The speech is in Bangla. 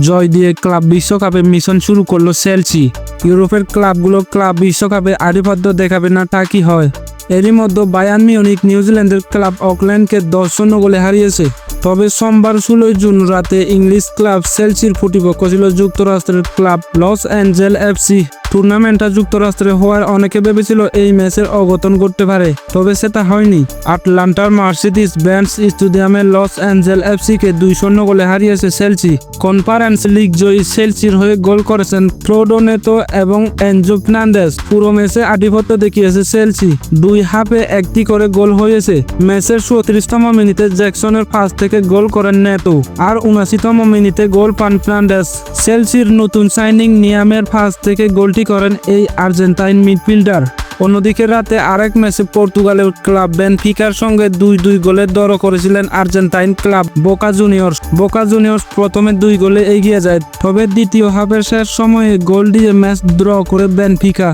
জয় দিয়ে ক্লাব বিশ্বকাপে মিশন শুরু করল সেলসি ইউরোপের ক্লাবগুলো ক্লাব বিশ্বকাপে আধিপত্য দেখাবে না তা কি হয়? এরই মধ্যে বায়ান মিউনিক নিউজিল্যান্ডের ক্লাব অকল্যান্ডকে দশ শূন্য গোলে হারিয়েছে। তবে সোমবার ষোলোই জুন রাতে ইংলিশ ক্লাব সেলসির প্রতিপক্ষ ছিল যুক্তরাষ্ট্রের ক্লাব লস অ্যাঞ্জেল এফসি। টুর্নামেন্টটা যুক্তরাষ্ট্রে হওয়ার অনেকে ভেবেছিল এই ম্যাচের অঘটন করতে পারে, তবে সেটা হয়নি। আটলান্টার মার্সিডিস ব্যান্ডস স্টেডিয়ামে লস অ্যাঞ্জেল এফসিকে দুই শূন্য গোলে হারিয়েছে সেলসি। কনফারেন্স লিগ জয়ী সেলসির হয়ে গোল করেছেন ফ্রোডোনেতো এবং এনজো ফ্র্নান্ডেস পুরো ম্যাচে আধিপত্য দেখিয়েছে সেলসি। দুই হাফে একটি করে গোল হয়েছে। ম্যাচের চৌত্রিশতম মিনিটে জ্যাকসনের পাস থেকে গোল করেন নেতো আর উনাশিতম মিনিটে গোল পান ফ্র্নান্ডেস সেলসির নতুন সাইনিং নিয়ামের পাস থেকে গোলটি করেন এই আর্জেন্টাইন মিডফিল্ডার। অন্যদিকে রাতে আরেক ম্যাচে পর্তুগালের ক্লাব বেনফিকার সঙ্গে দুই দুই গোলের দর করেছিলেন Argentine club Boca Juniors. Boca Juniors প্রথমে দুই গোলে এগিয়ে যায়, তবে দ্বিতীয় হাফের শেষ সময়ে গোল দিয়ে ম্যাচ ড্র করে বেনফিকা।